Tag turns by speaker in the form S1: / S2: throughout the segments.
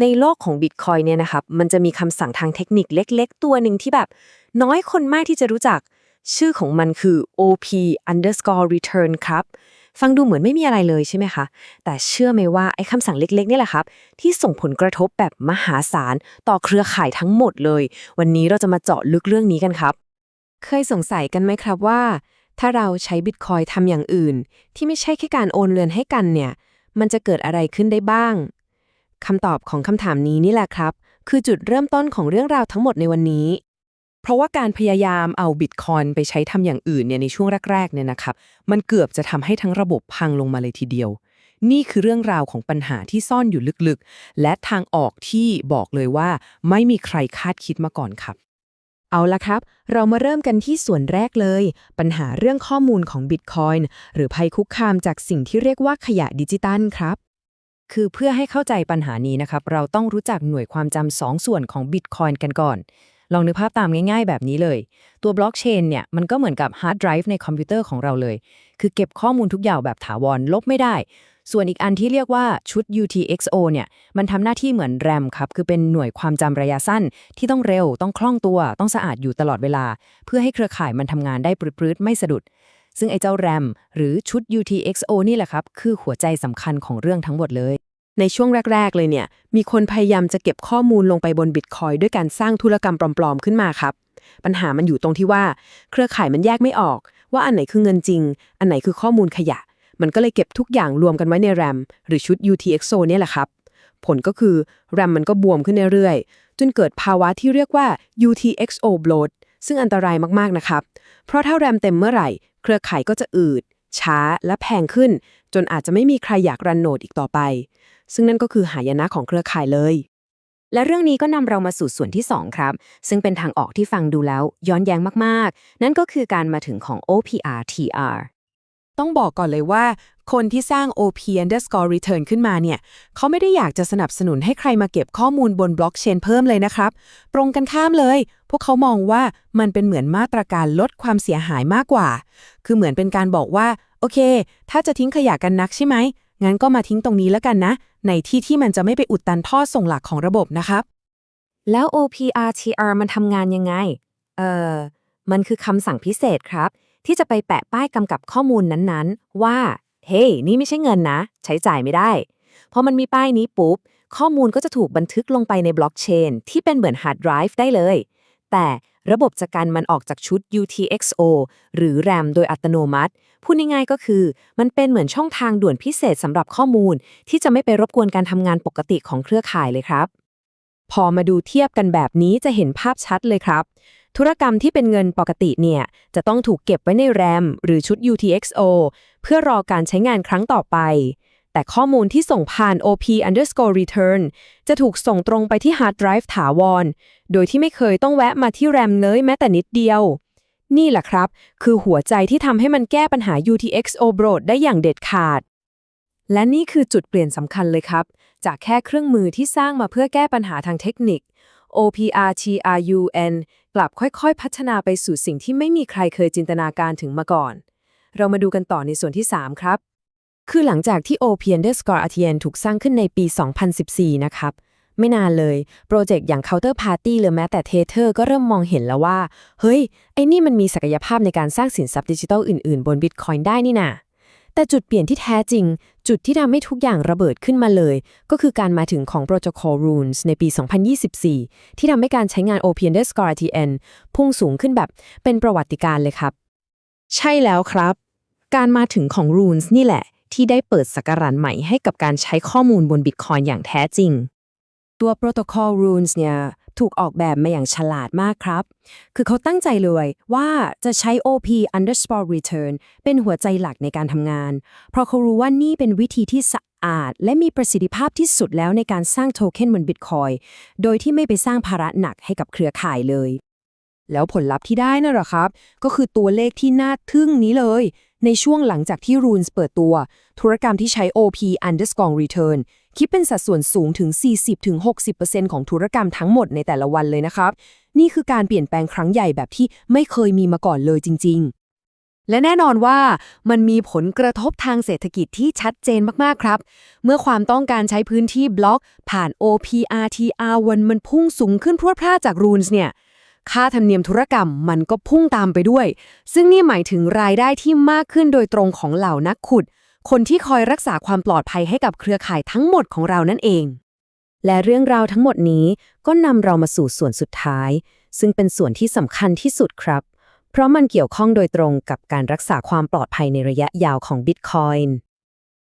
S1: ในโลกของ Bitcoin เนี่ยนะครับ มันจะมีคำสั่งทางเทคนิคเล็ก ๆ ตัวหนึ่งที่แบบ น้อยคนมากที่จะรู้จัก ชื่อของมันคือ OP underscore return ครับ ฟังดูเหมือนไม่มีอะไรเลยใช่ไหมคะ แต่เชื่อไหมว่าไอ้คำสั่งเล็ก ๆ นี่แหละครับ ที่ส่งผลกระทบแบบมหาศาลต่อเครือข่ายทั้งหมดเลย วันนี้เราจะมาเจาะลึกเรื่องนี้กันครับ
S2: เคยสงสัยกันไหมครับว่า ถ้าเราใช้บิตคอยทำอย่างอื่น ที่ไม่ใช่แค่การโอนเรือนให้กันเนี่ย มันจะเกิดอะไรขึ้นได้บ้าง คำตอบของคำถามนี้นี่แหละครับ คือจุดเริ่มต้นของเรื่องราวทั้งหมดในวันนี้ เพราะว่าการพยายามเอาบิตคอยไปใช้ทำอย่างอื่นเนี่ยในช่วงแรกๆเนี่ยนะครับ มันเกือบจะทำให้ทั้งระบบพังลงมาเลยทีเดียว นี่คือเรื่องราวของปัญหาที่ซ่อนอยู่ลึกๆ และทางออกที่บอกเลยว่า ไม่มีใครคาดคิดมาก่อนครับเอาละครับ เรามาเริ่มกันที่ส่วนแรกเลย ปัญหาเรื่องข้อมูลของ Bitcoin หรือภัยคุกคามจากสิ่งที่เรียกว่าขยะดิจิตัลครับ คือเพื่อให้เข้าใจปัญหานี้นะครับ เราต้องรู้จักหน่วยความจำสองส่วนของ Bitcoin กันก่อน ลองนึกภาพตามง่ายๆ แบบนี้เลย ตัวบล็อกเชนเนี่ย มันก็เหมือนกับฮาร์ดไดรฟ์ในคอมพิวเตอร์ของเราเลย คือเก็บข้อมูลทุกอย่างแบบถาวรลบไม่ได้ ส่วนอีกอันที่เรียกว่าชุด UTXO เนี่ย มันทำหน้าที่เหมือน RAM ครับ คือเป็นหน่วยความจำระยะสั้น ที่ต้องเร็ว ต้องคล่องตัว ต้องสะอาดอยู่ตลอดเวลา เพื่อให้เครือข่ายมันทำงานได้ปรืดๆไม่สะดุด ซึ่งไอ้เจ้า RAM หรือชุด UTXO นี่แหละครับ คือหัวใจสำคัญของเรื่องทั้งหมดเลย ในช่วงแรก ๆ เลยเนี่ย มีคนพยายามจะเก็บข้อมูลลงไปบนบิตคอยด้วยการสร้างธุรกรรมปลอม ๆ ขึ้นมาครับ ปัญหามันอยู่ตรงที่ว่า เครือข่ายมันแยกไม่ออก ว่าอันไหนคือเงินจริง อันไหนคือข้อมูลขยะ มันก็เลยเก็บทุกอย่างรวมกันไว้ใน RAM หรือชุด UTXO เนี่ยแหละครับผลก็คือ RAM มันก็บวมขึ้นเรื่อยๆจนเกิดภาวะที่เรียกว่า UTXO bloat ซึ่งอันตรายมากๆนะครับ เพราะถ้า RAM เต็มเมื่อไหร่ เครือข่ายก็จะอืด ช้าและแพงขึ้น จนอาจจะไม่มีใครอยากรันโนดอีกต่อไป ซึ่งนั่นก็คือหายนะของเครือข่ายเลย
S1: และเรื่องนี้ก็นำเรามาสู่ส่วนที่ 2 ครับ ซึ่งเป็นทางออกที่ฟังดูแล้วย้อนแย้งมากๆ นั่นก็คือการมาถึงของ OPR TR
S2: ต้องบอกก่อนเลยว่า คนที่สร้าง OP underscore return ขึ้นมาเนี่ย เขาไม่ได้อยากจะสนับสนุนให้ใครมาเก็บข้อมูลบนบล็อกเชนเพิ่มเลยนะครับ ตรงกันข้ามเลย วกเขามองว่ามันเป็นเหมือนมาตรการลดความเสียหายมากกว่า คือเหมือนเป็นการบอกว่า โอเค ถ้าจะทิ้งขยะกันนักใช่ไหม งั้นก็มาทิ้งตรงนี้แล้วกันนะ ในที่ที่มันจะไม่ไปอุดตันท่อส่งหลักของระบบนะครับ
S1: แล้ว OPR TR มันทำงานยังไง เออมันคือคำสั่งพิเศษครับ ที่จะไปแปะป้ายกำกับข้อมูลนั้นๆ ว่า เฮ้ hey, นี่ไม่ใช่เงินนะ ใช้จ่ายไม่ได้ พอมันมีป้ายนี้ปุ๊บข้อมูลก็จะถูกบันทึกลงไปในบล็อกเชนที่เป็นเหมือนฮาร์ดไดรฟ์ได้เลย แต่ระบบจะกันมันออกจากชุด UTXO หรือ RAM โดยอัตโนมัติ พูดง่ายๆก็คือ มันเป็นเหมือนช่องทางด่วนพิเศษสำหรับข้อมูล ที่จะไม่ไปรบกวนการทำงานปกติของเครือข่ายเลยครับ
S2: พอมาดูเทียบกันแบบนี้จะเห็นภาพชัดเลยครับ ธุรกรรมที่เป็นเงินปกติเนี่ย จะต้องถูกเก็บไว้ใน RAM หรือชุด UTXO เพื่อรอการใช้งานครั้งต่อไป แต่ข้อมูลที่ส่งผ่าน OP underscore return จะถูกส่งตรงไปที่ hard drive ถาวร โดยที่ไม่เคยต้องแวะมาที่ RAM เลยแม้แต่นิดเดียว นี่แหละครับ คือหัวใจที่ทำให้มันแก้ปัญหา UTXO bloat ได้อย่างเด็ดขาด และนี่คือจุดเปลี่ยนสำคัญเลยครับ จากแค่เครื่องมือที่สร้างมาเพื่อแก้ปัญหาทางเทคนิค OPRTRUN กลับค่อยๆ พัฒนาไปสู่สิ่งที่ไม่มีใครเคยจินตนาการถึงมาก่อน เรามาดูกันต่อในส่วนที่ 3 ครับ คือหลังจากที่ OP underscore RTN ถูกสร้างขึ้นในปี 2014 นะครับ ไม่นานเลย โปรเจกต์อย่าง Counterparty หรือแม้แต่ Tether ก็เริ่มมองเห็นแล้วว่า เฮ้ย ไอ้นี่มันมีศักยภาพในการสร้างสินทรัพย์ดิจิทัลอื่นๆ บน Bitcoin ได้นี่นาแต่จุดเปลี่ยนที่แท้จริง จุดที่ทำให้ทุกอย่างระเบิดขึ้นมาเลย ก็คือการมาถึงของ Protocol Runes ในปี 2024 ที่ทำให้การใช้งาน OP underscore t n พุ่งสูงขึ้นแบบเป็นประวัติการเลยครับ ใช่แล้วครับ การมาถึงของ Runes นี่แหละ ที่ได้เปิดสักราชใหม่ให้กับการใช้ข้อมูลบน Bitcoin อย่างแท้จริง ตัว Protocol Runes เนี่ยถูกออกแบบมาอย่างฉลาดมากครับ คือเขาตั้งใจเลยว่าจะใช้ OP underscore return เป็นหัวใจหลักในการทำงาน เพราะเขารู้ว่านี่เป็นวิธีที่สะอาด และมีประสิทธิภาพที่สุดแล้วในการสร้างโทเค็นบน Bitcoin โดยที่ไม่ไปสร้างภาระหนักให้กับเครือข่ายเลย แล้วผลลัพธ์ที่ได้นั่นหรอครับ ก็คือตัวเลขที่น่าทึ่งนี้เลย ในช่วงหลังจากที่ Runes เปิดตัว ธุรกรรมที่ใช้ OP underscore return คิดเป็นสัดส่วนสูงถึง 40-60%ของธุรกรรมทั้งหมดในแต่ละวันเลยนะครับ นี่คือการเปลี่ยนแปลงครั้งใหญ่แบบที่ไม่เคยมีมาก่อนเลยจริง ๆ
S1: และแน่นอนว่ามันมีผลกระทบทางเศรษฐกิจที่ชัดเจนมากๆครับ เมื่อความต้องการใช้พื้นที่บล็อก ผ่าน OPRTR วันมันพุ่งสูงขึ้นพรวดพลาดจาก runes เนี่ย ค่าธรรมเนียมธุรกรรมมันก็พุ่งตามไปด้วย ซึ่งนี่หมายถึงรายได้ที่มากขึ้นโดยตรงของเหล่านักขุด คนที่คอยรักษาความปลอดภัยให้กับเครือข่ายทั้งหมดของเรานั่นเอง และเรื่องราวทั้งหมดนี้ก็นำเรามาสู่ส่วนสุดท้าย ซึ่งเป็นส่วนที่สำคัญที่สุดครับ เพราะมันเกี่ยวข้องโดยตรงกับการรักษาความปลอดภัยในระยะยาวของ Bitcoin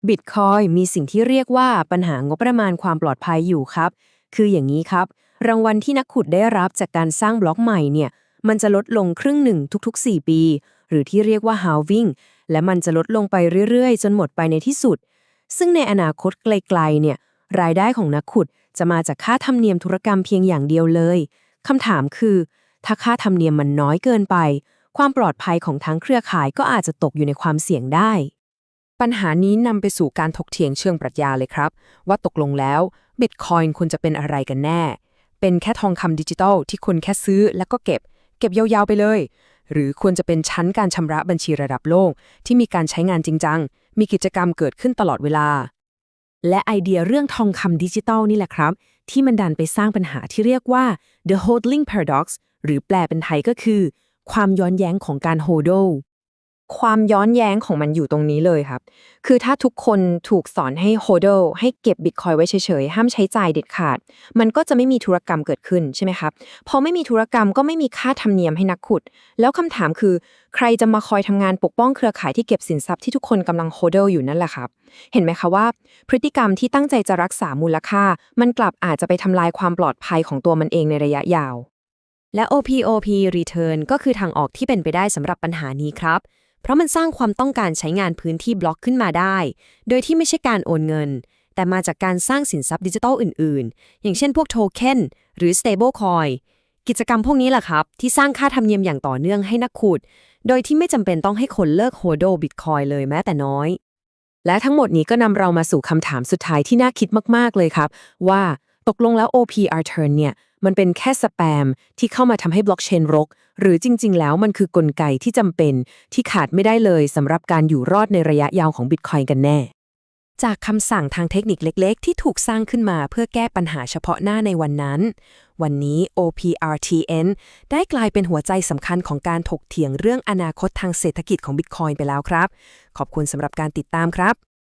S1: Bitcoin มีสิ่งที่เรียกว่าปัญหางบประมาณความปลอดภัยอยู่ครับ คืออย่างนี้ครับ รางวัลที่นักขุดได้รับจากการสร้างบล็อกใหม่เนี่ย มันจะลดลงครึ่งหนึ่งทุก ๆ 4 ปี หรือที่เรียกว่า halving และมันจะลดลงไปเรื่อยๆ จนหมดไปในที่สุด ซึ่งในอนาคตไกลๆ เนี่ย รายได้ของนักขุดจะมาจากค่าธรรมเนียมธุรกรรมเพียงอย่างเดียวเลยคำถามคือ ถ้าค่าธรรมเนียมมันน้อยเกินไป ความปลอดภัยของทั้งเครือข่ายก็อาจจะตกอยู่ในความเสี่ยงได้
S2: ปัญหานี้นำไปสู่การถกเถียงเชิงปรัชญาเลยครับ ว่าตกลงแล้ว Bitcoin ควรจะเป็นอะไรกันแน่ เป็นแค่ทองคำดิจิทัลที่คนแค่ซื้อแล้วก็เก็บ เก็บยาวๆไปเลย หรือควรจะเป็นชั้นการชำระบัญชีระดับโลก ที่มีการใช้งานจริงจัง มีกิจกรรมเกิดขึ้นตลอดเวลา
S1: และไอเดียเรื่องทองคำดิจิตอลนี่แหละครับ ที่มันดันไปสร้างปัญหาที่เรียกว่า the hodling paradox หรือแปลเป็นไทยก็คือ ความย้อนแย้งของการ hodl ความย้อนแย้งของมันอยู่ตรงนี้เลยครับ คือถ้าทุกคนถูกสอนให้ hodl ให้เก็บ bitcoin ไว้เฉยๆ ห้ามใช้จ่ายเด็ดขาด มันก็จะไม่มีธุรกรรมเกิดขึ้นใช่ไหมครับพอไม่มีธุรกรรมก็ไม่มีค่าธรรมเนียมให้นักขุด แล้วคำถามคือ ใครจะมาคอยทำงานปกป้องเครือข่ายที่เก็บสินทรัพย์ที่ทุกคนกำลัง hodl อยู่นั่นแหละครับ เห็นไหมคะว่า พฤติกรรมที่ตั้งใจจะรักษามูลค่า มันกลับอาจจะไปทำลายความปลอดภัยของตัวมันเองในระยะยาวและ OPOP Return ก็คือทางออกที่เป็นไปได้สำหรับปัญหานี้ครับ เพราะมันสร้างความต้องการใช้งานพื้นที่บล็อกขึ้นมาได้ โดยที่ไม่ใช่การโอนเงิน แต่มาจากการสร้างสินทรัพย์ดิจิทัลอื่น ๆ อย่างเช่นพวกโทเค็นหรือ stablecoin กิจกรรมพวกนี้แหละครับ ที่สร้างค่าธรรมเนียมอย่างต่อเนื่องให้นักขุด โดยที่ไม่จำเป็นต้องให้คนเลิกโฮโดบิตคอยเลยแม้แต่น้อย และทั้งหมดนี้ก็นำเรามาสู่คำถามสุดท้ายที่น่าคิดมาก ๆ เลยครับ ว่าตกลงแล้ว OPR turn เนี่ย มันเป็นแค่สแปมที่เข้ามาทำให้บล็อกเชนรก หรือจริง ๆ แล้วมันคือกลไกที่จำเป็นที่ขาดไม่ได้เลยสำหรับการอยู่รอดในระยะยาวของ Bitcoin กันแน่ จากคำสั่งทางเทคนิคเล็ก ๆ ที่ถูกสร้างขึ้นมาเพื่อแก้ปัญหาเฉพาะหน้าในวันนั้น วันนี้ OPRTN ได้กลายเป็นหัวใจสำคัญของการถกเถียงเรื่องอนาคตทางเศรษฐกิจของ Bitcoin ไปแล้วครับ ขอบคุณสำหรับการติดตามครับ